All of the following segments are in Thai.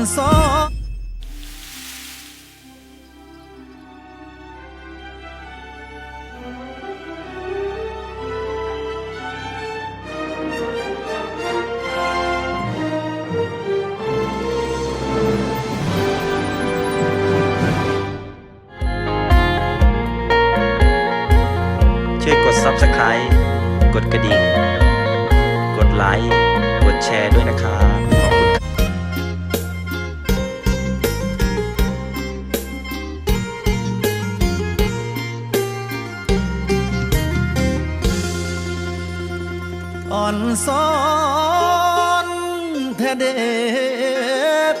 อนซ้อนช่วยกด Subscribe กดกระดิ่ง กดไลค์ กดแชร์ด้วยนะครับ อ่อนซ้อนแท้เด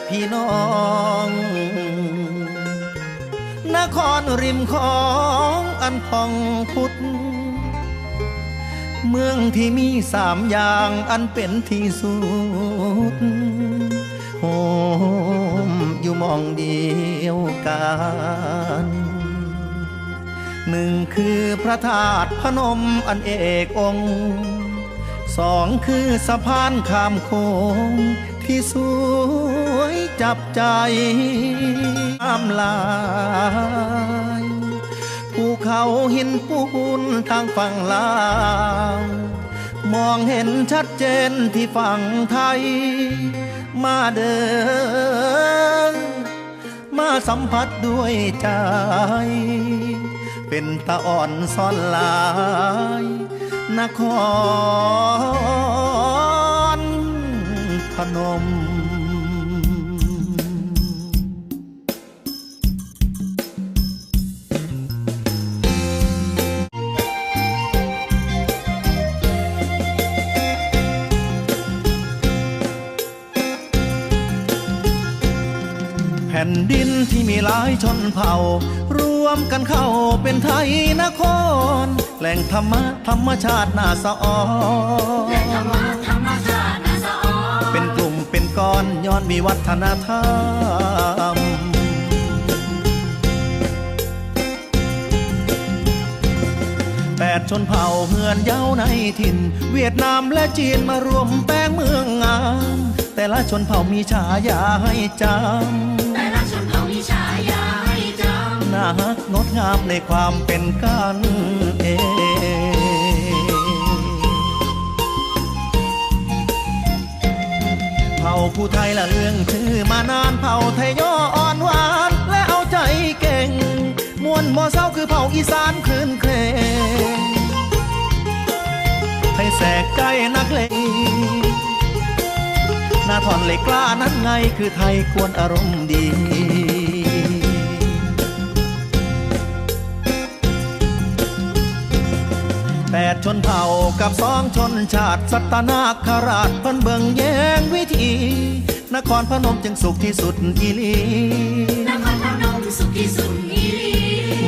พี่น้อง นครริมของอันพองพุทธเมืองที่มีสามอย่างอันเป็นที่สุดโฮมอยู่มองเดียวกันหนึ่งคือพระธาตุพนมอันเอกองค์ สองคือสะพานข้ามโค้งที่สวยจับใจอำลายภูเขาหินปูนทางฝั่งลาวมองเห็นชัดเจนที่ฝั่งไทย มาเดิน มาสัมผัสด้วยใจ เป็นตาอ่อนซ่อนลาย นครพนม ผ่นดินที่มีหลายชนเผ่า รวมกันเข้าเป็นไทยนคร แหล่งธรรมะธรรมชาติน่าสะออนเป็นกลุ่มเป็นก้อนย้อนมีวัฒนธรรมแปดชนเผ่าเฮือนเย้าในถิ่น เวียดนามและจีนมารวมแป้งเมืองงามแต่ละชนเผ่ามีฉายาให้จำ นักงดงามในความเป็นกันเองเผ่าผู้ไทยละเรื่องชื่อมานานเผ่าไทยย่ออ่อนหวาน และเอาใจเก่ง มวนมอเศร้าคือเผ่าอีสานคลื่นเครงไทยแสกใจนักเลงหน้าถอนเหล็กกล้านั้นไงคือไทยควรอารมณ์ดี ชนเผ่ากับสองชนชาติสัตนาคราชเพิ่นเบิ่งแยงวิธี นครพนมจึงสุขที่สุดอีหลีนครพนมสุขที่สุดอีหลี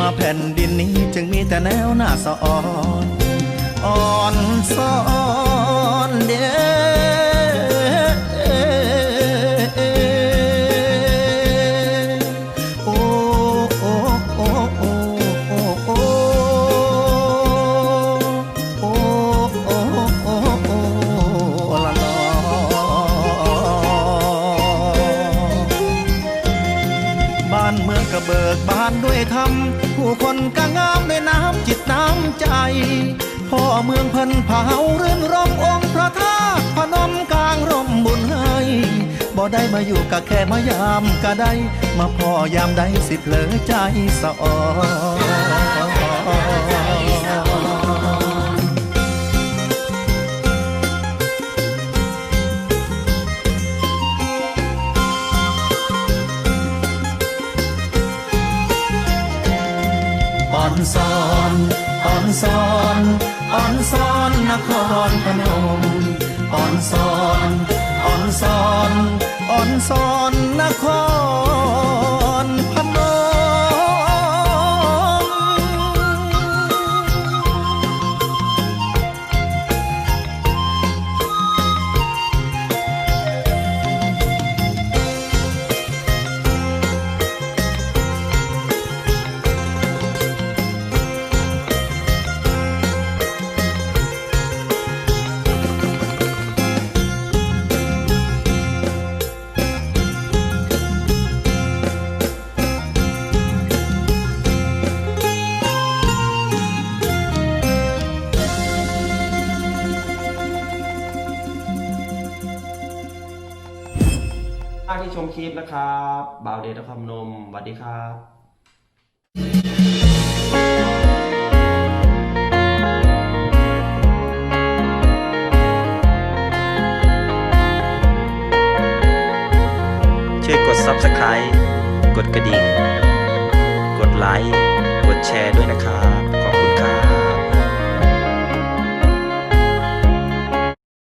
มาแผ่นดินนี้จึงมีแต่แนวหน้าสะอ่อนอ่อนซ้อน เบิกบานด้วยธรรมผู้คนก็งามด้วยน้ำจิตน้ำใจ พ่อเมืองเพันเผาเรื่นรมองค์พระธาตุพนมกลางร่มบุญให้บ่ได้มาอยู่ก็แค่มายามก็ได้ มาพ่อยามใดสิเพลอใจสะอ่อน อ่อนซอนอ่อนซอนอ่อนซอนนครพนมอ่อนซอนอ่อนซอนอ่อนซอนนคร มากที่ชมคลิปนะครับบ่าวเดชนครนมสวัสดีครับช่วยกด Subscribe กดกระดิ่ง กดไลค์ กดแชร์ด้วยนะครับ